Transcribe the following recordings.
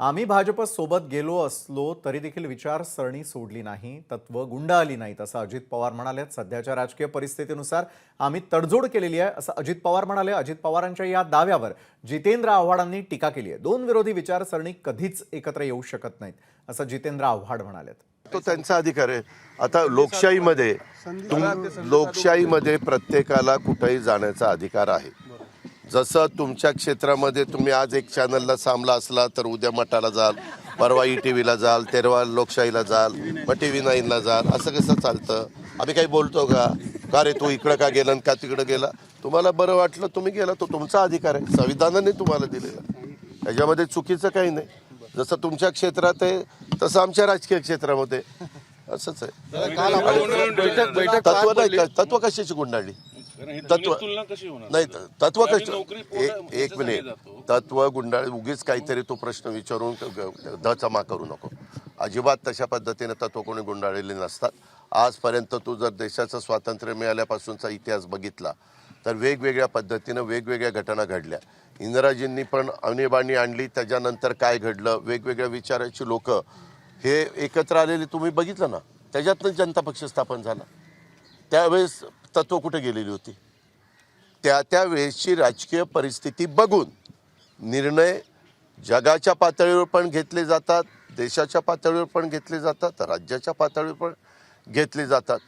आम्ही भाजप सोबत गेलो असलो तरी देखील विचारसरणी सोडली नाही तत्व गुंड आली नाहीत असं अजित पवार म्हणाले सध्याच्या राजकीय परिस्थितीनुसार आम्ही तडजोड केलेली आहे असं अजित पवार म्हणाले. अजित पवारांच्या या दाव्यावर जितेंद्र आव्हाडांनी टीका केली आहे. दोन विरोधी विचारसरणी कधीच एकत्र येऊ शकत नाहीत असं जितेंद्र आव्हाड म्हणालेत तो त्यांचा अधिकार आहे. आता लोकशाहीमध्ये लोकशाहीमध्ये प्रत्येकाला कुठेही जाण्याचा अधिकार आहे. जसं तुमच्या क्षेत्रामध्ये तुम्ही आज एक चॅनलला सामला असला तर उद्या मठाला जाल परवा ई टी व्हीला जाल तेरवा लोकशाहीला जाल मग टी व्ही नाईनला जाल असं कसं चालतं? आम्ही काही बोलतो का? का रे तू इकडं का गेला का तिकडं गेला? तुम्हाला बरं वाटलं तुम्ही गेला तो तुमचा अधिकार आहे. संविधानाने तुम्हाला दिलेला त्याच्यामध्ये चुकीचं काही नाही. जसं तुमच्या क्षेत्रात आहे तसं आमच्या राजकीय क्षेत्रामध्ये असंच आहे. तत्व नाही तत्व कशाची गुंडाळली? तत्व तुलना कशी होणार? नाही तत्व कश एक एक मिनिट. तत्व गुंडाळ उगीच काहीतरी तो प्रश्न विचारून दचमा करू नको. अजिबात तशा पद्धतीने तत्व कोणी गुंडाळलेले नसतात. आजपर्यंत तू जर देशाचं स्वातंत्र्य मिळाल्यापासूनचा इतिहास बघितला तर वेगवेगळ्या पद्धतीनं वेगवेगळ्या घटना घडल्या. इंदिराजींनी पण आणीबाणी आणली त्याच्यानंतर काय घडलं वेगवेगळ्या विचाराची लोक. हे एकत्र आलेले तुम्ही बघितलं ना? त्याच्यातनं जनता पक्ष स्थापन झाला. त्यावेळेस तत्व कुठे गेलेली होती? त्या त्यावेळेसची राजकीय परिस्थिती बघून निर्णय जगाच्या पातळीवर पण घेतले जातात देशाच्या पातळीवर पण घेतले जातात राज्याच्या पातळीवर पण घेतले जातात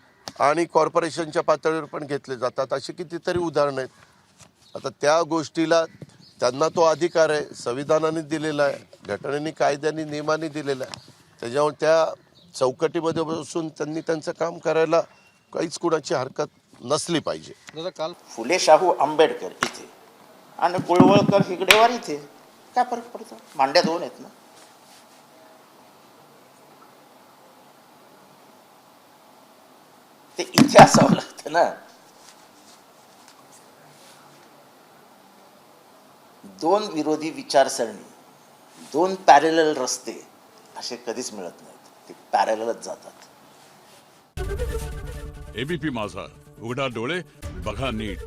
आणि कॉर्पोरेशनच्या पातळीवर पण घेतले जातात. अशी कितीतरी उदाहरणं आहेत. आता त्या गोष्टीला त्यांना तो अधिकार आहे संविधानाने दिलेला आहे घटनेने कायद्याने नियमाने दिलेला आहे. त्याच्यामुळे त्या चौकटीमध्ये बसून त्यांनी त्यांचं काम करायला काहीच कुणाची हरकत नसली पाहिजे. दादा काल फुले शाहू आंबेडकर इथे आणि कुळवळकर हिगडेवार इथे. काय फरक पडतो? मांड्या दोन आहेत ना. ते इथे असावं लागतं ना. दोन विरोधी विचारसरणी दोन पॅरेलल रस्ते असे कधीच मिळत नाहीत. ते पॅरेलच जातात. एबीपी माझा. उघडा डोळे बघा नीट.